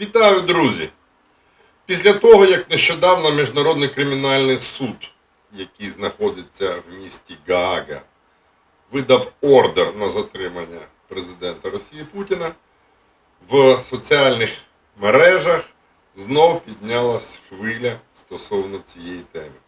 Вітаю, друзі! Після того, як нещодавно Міжнародний кримінальний суд, який знаходиться в місті Гаага, видав ордер на затримання президента Росії Путіна, в соціальних мережах знов піднялась хвиля стосовно цієї теми.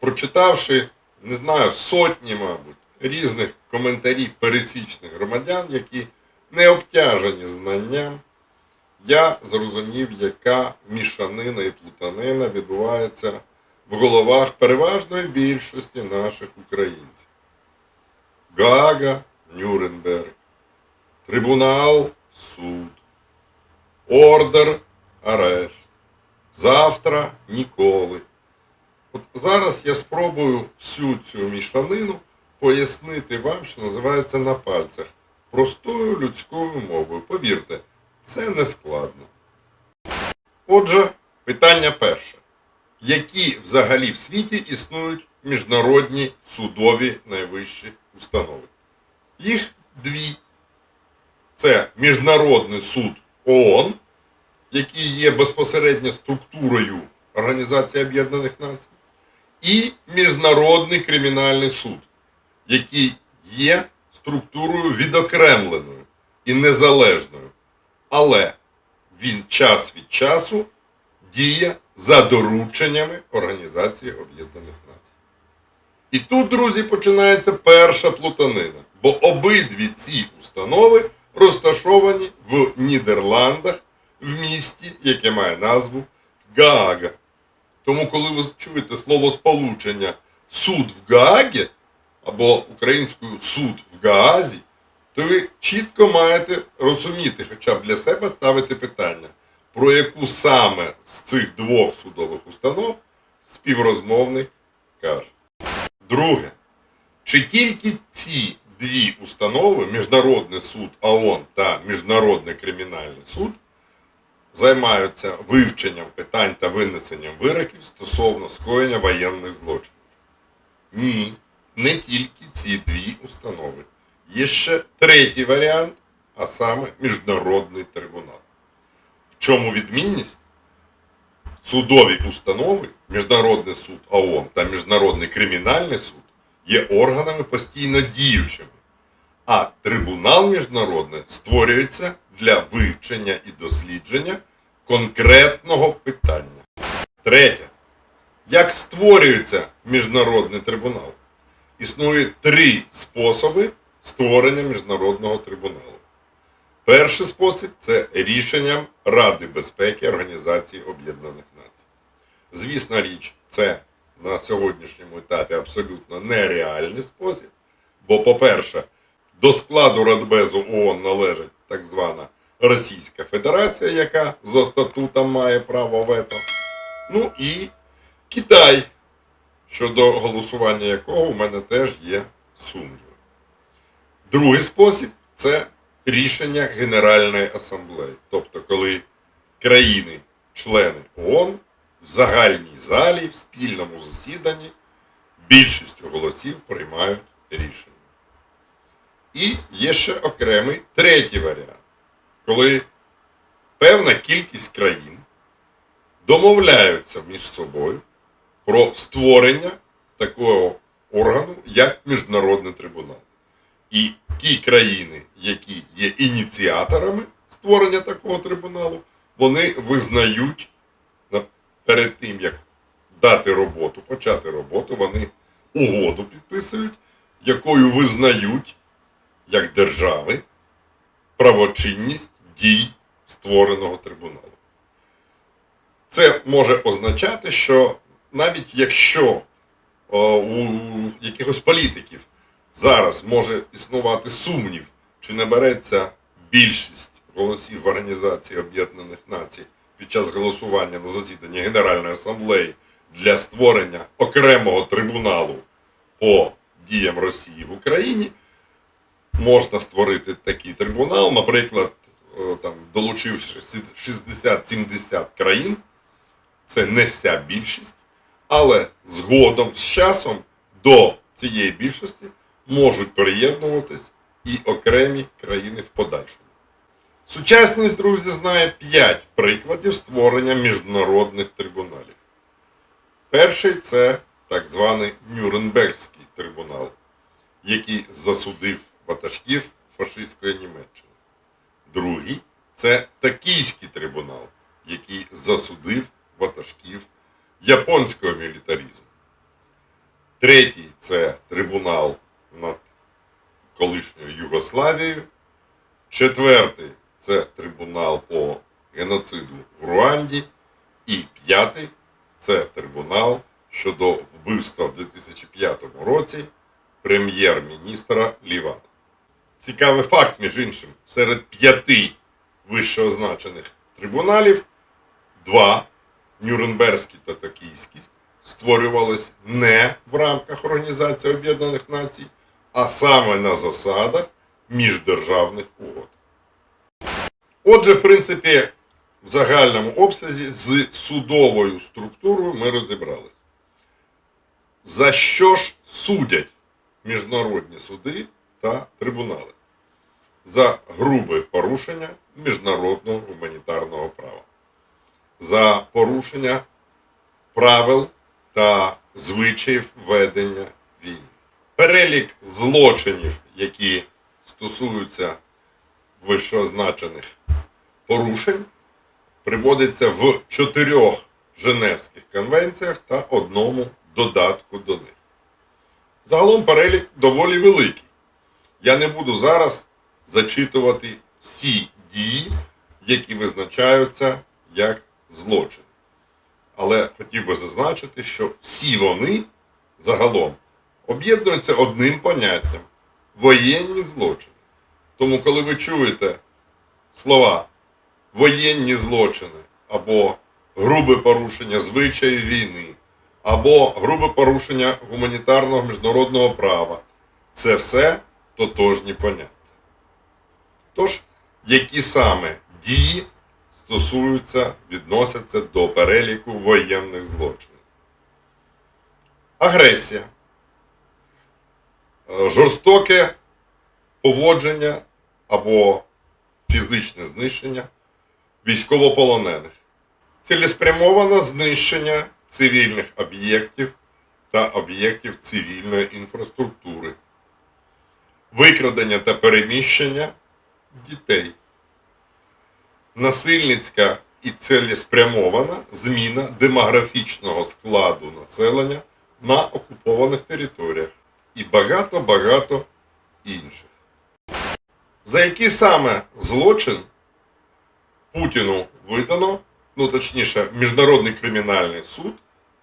Прочитавши, не знаю, сотні, мабуть, різних коментарів пересічних громадян, які не обтяжені знанням, я зрозумів, яка мішанина і плутанина відбувається в головах переважної більшості наших українців. Гага, Нюрнберг, трибунал, суд, ордер, арешт. Завтра ніколи. От зараз я спробую всю цю мішанину пояснити вам, що називається на пальцях, простою людською мовою. Повірте, це не складно. Отже, питання перше. Які взагалі в світі існують міжнародні судові найвищі установи? Їх дві. Це Міжнародний суд ООН, який є безпосередньо структурою Організації Об'єднаних Націй, і Міжнародний кримінальний суд, який є структурою відокремленою і незалежною. Але він час від часу діє за дорученнями Організації Об'єднаних Націй. І тут, друзі, починається перша плутанина, бо обидві ці установи розташовані в Нідерландах в місті, яке має назву Гаага. Тому, коли ви чуєте слово сполучення суд в Гаагі або українською суд в Гаазі, то ви чітко маєте розуміти, хоча б для себе ставити питання, про яку саме з цих двох судових установ співрозмовник каже. Друге, чи тільки ці дві установи, Міжнародний суд ООН та Міжнародний кримінальний суд, займаються вивченням питань та винесенням вироків стосовно скоєння воєнних злочинів? Ні, не тільки ці дві установи. Є ще третій варіант, а саме Міжнародний трибунал. В чому відмінність? Судові установи, Міжнародний суд ООН та Міжнародний кримінальний суд є органами постійно діючими, а трибунал міжнародний створюється для вивчення і дослідження конкретного питання. Третє. Як створюється міжнародний трибунал? Існує три способи створення міжнародного трибуналу. Перший спосіб це рішенням Ради безпеки Організації Об'єднаних Націй. Звісна річ, це на сьогоднішньому етапі абсолютно нереальний спосіб. Бо, по-перше, до складу Радбезу ООН належить так звана Російська Федерація, яка за статутом має право вето. Ну і Китай, щодо голосування якого у мене теж є сумніви. Другий спосіб це рішення Генеральної асамблеї. Тобто, коли країни-члени ООН в загальній залі, в спільному засіданні більшістю голосів приймають рішення. І є ще окремий третій варіант, коли певна кількість країн домовляються між собою про створення такого органу, як Міжнародний трибунал. І ті країни, які є ініціаторами створення такого трибуналу, вони визнають перед тим, як дати роботу, почати роботу, вони угоду підписують, якою визнають як держави правочинність дій створеного трибуналу. Це може означати, що навіть якщо у якихось політиків зараз може існувати сумнів, чи не береться більшість голосів в Організації Об'єднаних Націй під час голосування на засіданні Генеральної асамблеї для створення окремого трибуналу по діям Росії в Україні, можна створити такий трибунал, наприклад, е, там, долучивши 60-70 країн, це не вся більшість, але згодом з часом до цієї більшості можуть приєднуватись і окремі країни в подальшому. Сучасність, друзі, знає 5 прикладів створення міжнародних трибуналів. Перший це так званий Нюрнбергський трибунал, який засудив ватажків фашистської Німеччини. Другий це Токійський трибунал, який засудив ватажків японського мілітаризму. Третій це трибунал над колишньою Югославією. Четвертий це трибунал по геноциду в Руанді. І п'ятий це трибунал щодо вбивства в 2005 році прем'єр-міністра Лівана. Цікавий факт, між іншим, серед п'яти вищеозначених трибуналів два Нюрнберзький та Токійський створювались не в рамках Організації Об'єднаних Націй, а саме на засадах міждержавних угод. Отже, в принципі, в загальному обсязі з судовою структурою ми розібралися. За що ж судять міжнародні суди та трибунали? За грубе порушення міжнародного гуманітарного права, за порушення правил та звичаїв ведення війни. Перелік злочинів, які стосуються вищеозначених порушень, приводиться в чотирьох Женевських конвенціях та одному додатку до них. Загалом перелік доволі великий. Я не буду зараз зачитувати всі дії, які визначаються як злочин. Але хотів би зазначити, що всі вони загалом об'єднуються одним поняттям воєнні злочини. Тому, коли ви чуєте слова воєнні злочини або грубе порушення звичаїв війни, або грубе порушення гуманітарного міжнародного права, це все тотожні поняття. Тож, які саме дії стосуються, відносяться до переліку воєнних злочинів? Агресія, жорстоке поводження або фізичне знищення військовополонених, цілеспрямоване знищення цивільних об'єктів та об'єктів цивільної інфраструктури, викрадення та переміщення дітей, насильницька і цілеспрямована зміна демографічного складу населення на окупованих територіях і багато-багато інших. За який саме злочин Путіну видано, ну точніше, Міжнародний кримінальний суд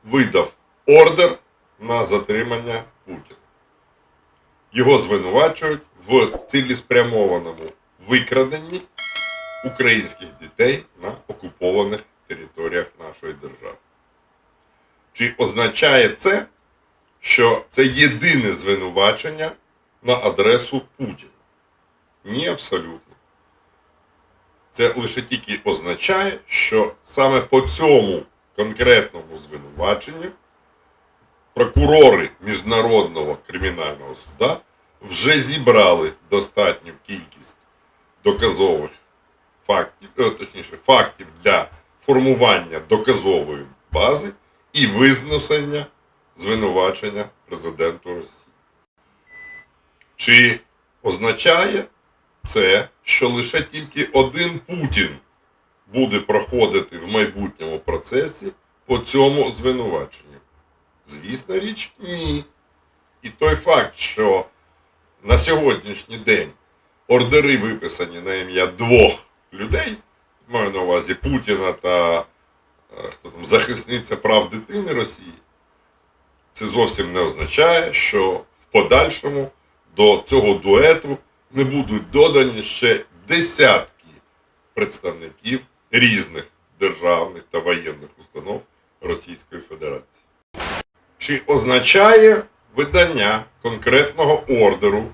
видав ордер на затримання Путіна. Його звинувачують в цілеспрямованому викраденні українських дітей на окупованих територіях нашої держави. Чи означає це, що це єдине звинувачення на адресу Путіна? Ні, абсолютно. Це лише тільки означає, що саме по цьому конкретному звинуваченню прокурори Міжнародного кримінального суда вже зібрали достатню кількість доказових фактів, е, точніше, фактів для формування доказової бази і визнесення звинувачення президенту Росії. Чи означає це, що лише тільки один Путін буде проходити в майбутньому процесі по цьому звинуваченню? Звісна річ, ні. І той факт, що на сьогоднішній день ордери виписані на ім'я двох людей, маю на увазі Путіна та е, хто там, захисниця прав дитини Росії, це зовсім не означає, що в подальшому до цього дуету не будуть додані ще десятки представників різних державних та воєнних установ Російської Федерації. Чи означає видання конкретного ордеру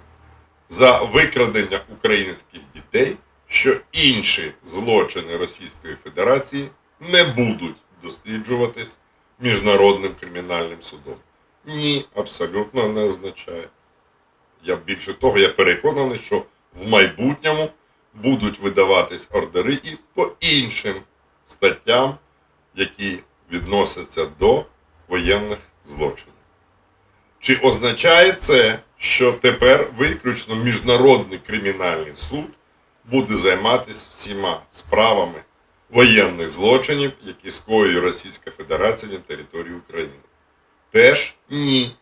за викрадення українських дітей, що інші злочини Російської Федерації не будуть досліджуватись Міжнародним кримінальним судом? Ні, абсолютно не означає. Я більше того, я переконаний, що в майбутньому будуть видаватись ордери і по іншим статтям, які відносяться до воєнних злочинів. Чи означає це, що тепер виключно Міжнародний кримінальний суд буде займатися всіма справами воєнних злочинів, які скоює Російська Федерація на території України? Теж ні.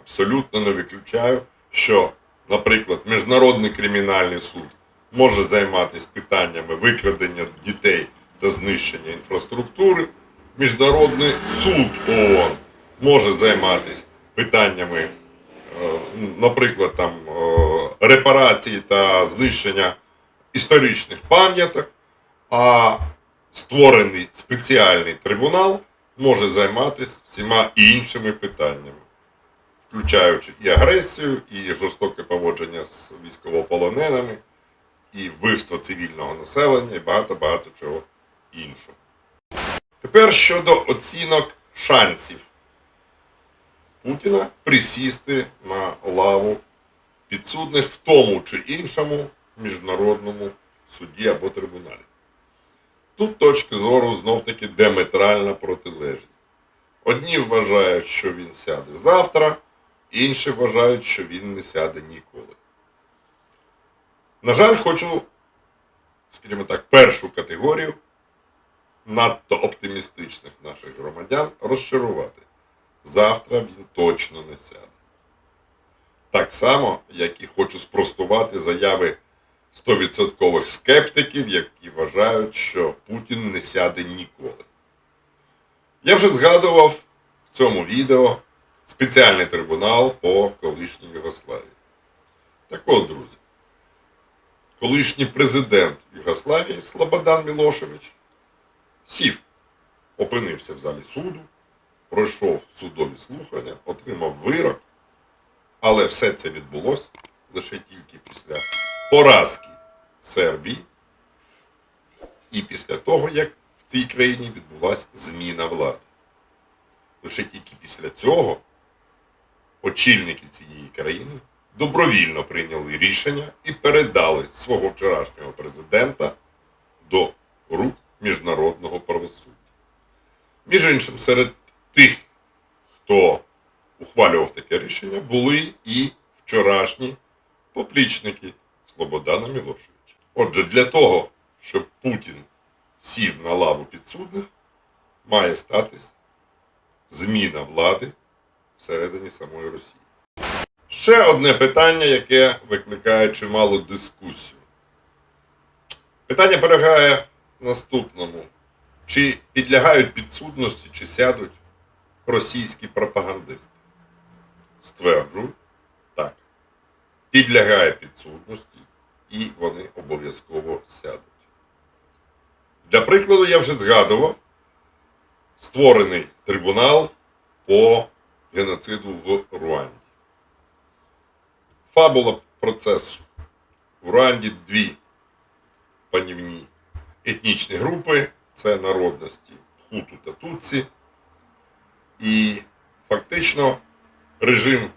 Абсолютно не виключаю, що, наприклад, Міжнародний кримінальний суд може займатися питаннями викрадення дітей та знищення інфраструктури. Міжнародний суд ООН може займатися питаннями, е, наприклад, там, е, репарації та знищення історичних пам'яток, а створений спеціальний трибунал може займатися всіма іншими питаннями, включаючи і агресію, і жорстоке поводження з військовополоненими, і вбивство цивільного населення, і багато-багато чого іншого. Тепер щодо оцінок шансів Путіна присісти на лаву підсудних в тому чи іншому міжнародному суді або трибуналі. Тут точки зору знов-таки диаметрально протилежні. Одні вважають, що він сяде завтра, інші вважають, що він не сяде ніколи. На жаль, хочу, скажімо так, першу категорію надто оптимістичних наших громадян розчарувати. Завтра він точно не сяде. Так само, як і хочу спростувати заяви 100% скептиків, які вважають, що Путін не сяде ніколи. Я вже згадував в цьому відео спеціальний трибунал по колишній Югославії. Так от, друзі, колишній президент Югославії Слободан Мілошевич сів, опинився в залі суду, пройшов судові слухання, отримав вирок, але все це відбулося лише тільки після поразки Сербії і після того, як в цій країні відбулася зміна влади. Лише тільки після цього очільники цієї країни добровільно прийняли рішення і передали свого вчорашнього президента до рук міжнародного правосуддя. Між іншим, серед тих, хто ухвалював таке рішення, були і вчорашні поплічники Слободана Мілошевича. Отже, для того, щоб Путін сів на лаву підсудних, має статись зміна влади всередині самої Росії. Ще одне питання, яке викликає чимало дискусію. Питання полягає наступному. Чи підлягають підсудності, чи сядуть російські пропагандисти? Стверджую. Підлягає підсудності, і вони обов'язково сядуть. Для прикладу, я вже згадував створений трибунал по геноциду в Руанді. Фабула процесу. В Руанді дві панівні етнічні групи це народності Хуту та Tutsi. І фактично режим,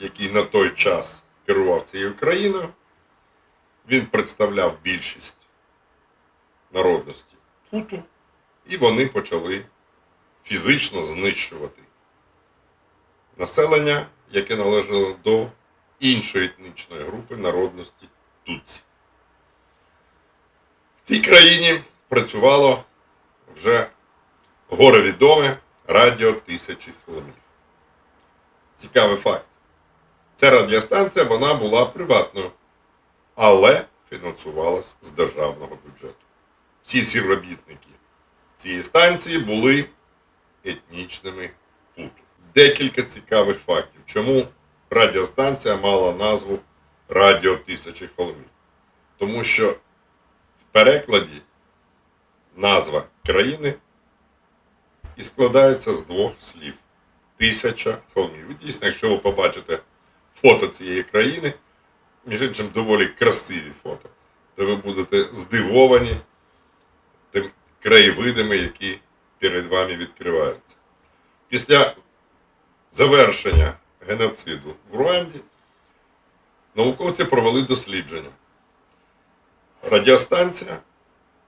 який на той час керував цією країною, він представляв більшість народності Хуту, і вони почали фізично знищувати населення, яке належало до іншої етнічної групи народності Tutsi. В цій країні працювало вже горе відоме радіо тисячі кілометрів. Цікавий факт. Ця радіостанція вона була приватною, але фінансувалась з державного бюджету. Всі співробітники цієї станції були етнічними Хуту. Декілька цікавих фактів, чому радіостанція мала назву Радіо Тисячі Холмів. Тому що в перекладі назва країни і складається з двох слів тисяча холмів. І дійсно, якщо ви побачите фото цієї країни, між іншим доволі красиві фото, то ви будете здивовані тим краєвидами, які перед вами відкриваються. Після завершення геноциду в Руанді науковці провели дослідження. радіостанція,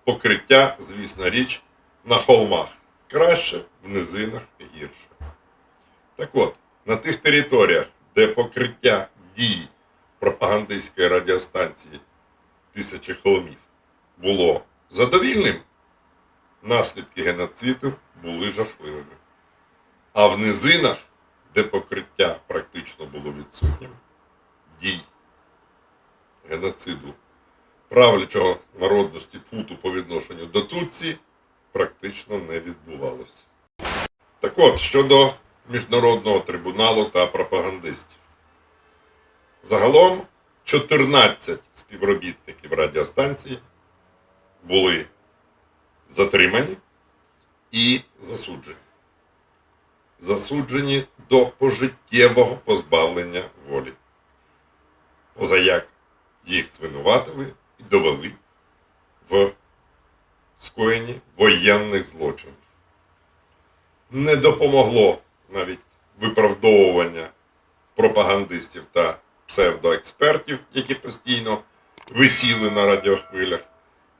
покриття, звісно річ, на холмах. Краще, в низинах гірше. Так от, на тих територіях, де покриття дії пропагандистської радіостанції тисячі холмів було задовільним, наслідки геноциду були жахливими. А в низинах, де покриття практично було відсутнім, дій геноциду правлячого народності Путу по відношенню до Tutsi практично не відбувалося. Так от, щодо Міжнародного трибуналу та пропагандистів. Загалом 14 співробітників радіостанції були затримані і засуджені. Засуджені до пожиттєвого позбавлення волі. Позаяк їх звинуватили і довели в скоєнні воєнних злочинів. Не допомогло навіть виправдовування пропагандистів та псевдоекспертів, які постійно висіли на радіохвилях.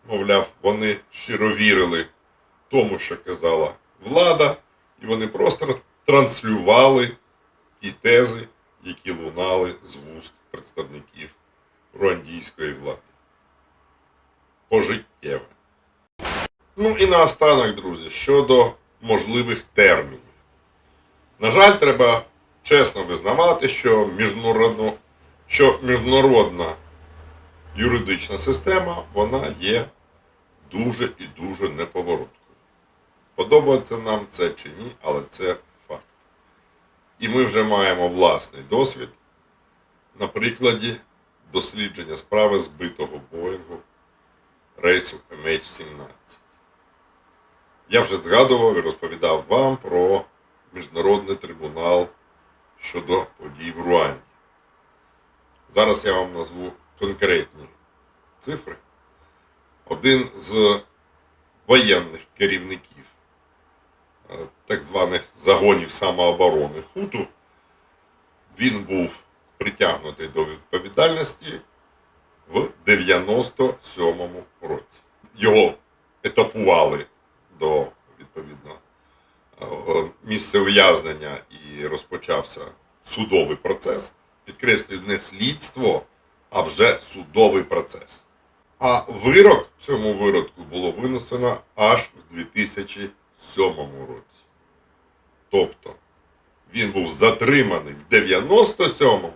Мовляв, вони щиро вірили тому, що казала влада, і вони просто транслювали ті тези, які лунали з вуст представників руандійської влади. Пожиттєве. Ну і наостанок, друзі, щодо можливих термінів. На жаль, треба чесно визнавати, що міжнародно, що міжнародна юридична система вона є дуже і дуже неповороткою. Подобається нам це чи ні, але це факт. І ми вже маємо власний досвід на прикладі дослідження справи збитого Боїнгу рейсу MH17. Я вже згадував і розповідав вам про Міжнародний трибунал щодо подій в Руанді. Зараз я вам назву конкретні цифри. Один з воєнних керівників е, так званих загонів самооборони Хуту, він був притягнутий до відповідальності в 97-му році. Його етапували до відповідно е, місця ув'язнення і розпочався судовий процес. Підкреслюю, не слідство, а вже судовий процес. А вирок цьому виродку було винесено аж в 2007 році. Тобто він був затриманий в 97-му,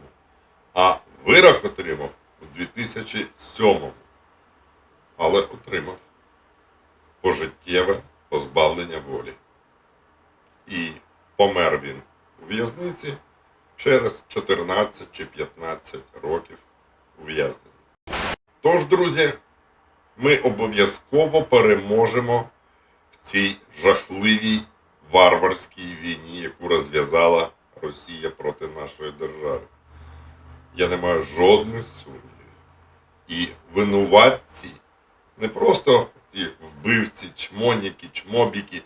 а вирок отримав у 2007-му. Але отримав пожиттєве позбавлення волі. І помер він у в'язниці через 14 чи 15 років ув'язнення. Тож, друзі, ми обов'язково переможемо в цій жахливій варварській війні, яку розв'язала Росія проти нашої держави. Я не маю жодних сумнівів. І винуватці не просто ті вбивці, чмоніки, чмобіки,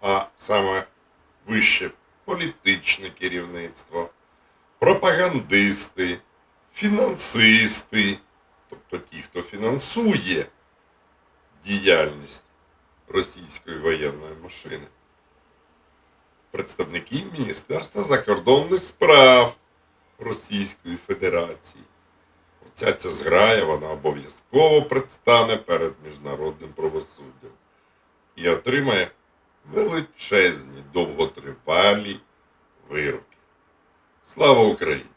а саме вище політичне керівництво, пропагандисти, фінансисти, тобто ті, хто фінансує діяльність російської воєнної машини, представники Міністерства закордонних справ Російської Федерації. Оця ця зграя, вона обов'язково предстане перед міжнародним правосуддям і отримає величезні довготривалі вироки. Слава Україні!